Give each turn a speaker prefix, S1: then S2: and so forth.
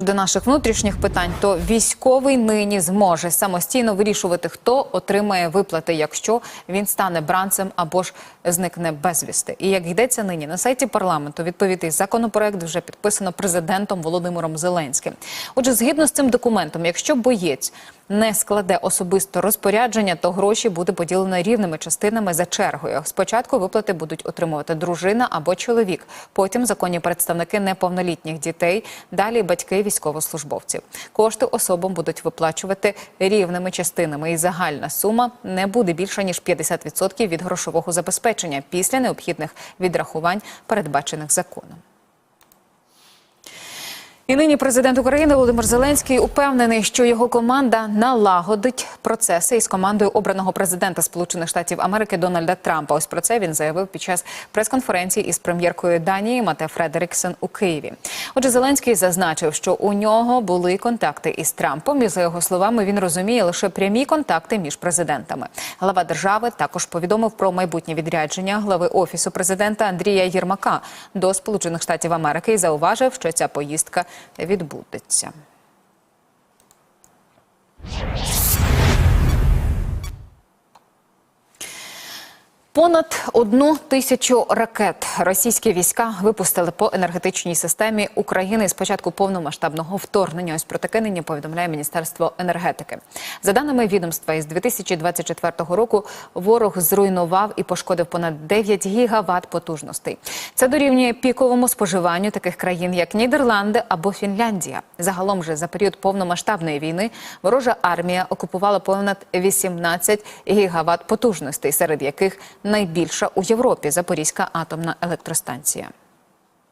S1: До наших внутрішніх питань, то військовий нині зможе самостійно вирішувати, хто отримає виплати, якщо він стане бранцем або ж зникне безвісти. І як йдеться нині на сайті парламенту, відповідний законопроект вже підписано президентом Володимиром Зеленським. Отже, згідно з цим документом, якщо боєць не складе особисто розпорядження, то гроші буде поділено рівними частинами за чергою. Спочатку виплати будуть отримувати дружина або чоловік, потім законні представники неповнолітніх дітей, далі батьки військовослужбовців. Кошти особам будуть виплачувати рівними частинами, і загальна сума не буде більша ніж 50% від грошового забезпечення після необхідних відрахувань, передбачених законом. І нині президент України Володимир Зеленський упевнений, що його команда налагодить процеси із командою обраного президента Сполучених Штатів Америки Дональда Трампа. Ось про це він заявив під час прес-конференції із прем'єркою Данії Мате Фредеріксен у Києві. Отже, Зеленський зазначив, що у нього були контакти із Трампом. І за його словами, він розуміє лише прямі контакти між президентами. Глава держави також повідомив про майбутнє відрядження глави офісу президента Андрія Єрмака до Сполучених Штатів Америки і зауважив, що ця поїздка відбудеться. Понад одну тисячу ракет російські війська випустили по енергетичній системі України з початку повномасштабного вторгнення. Ось про таке нині повідомляє Міністерство енергетики. За даними відомства, із 2024 року ворог зруйнував і пошкодив понад 9 гігават потужностей. Це дорівнює піковому споживанню таких країн, як Нідерланди або Фінляндія. Загалом же за період повномасштабної війни ворожа армія окупувала понад 18 гігават потужностей, серед яких найбільша у Європі Запорізька атомна електростанція.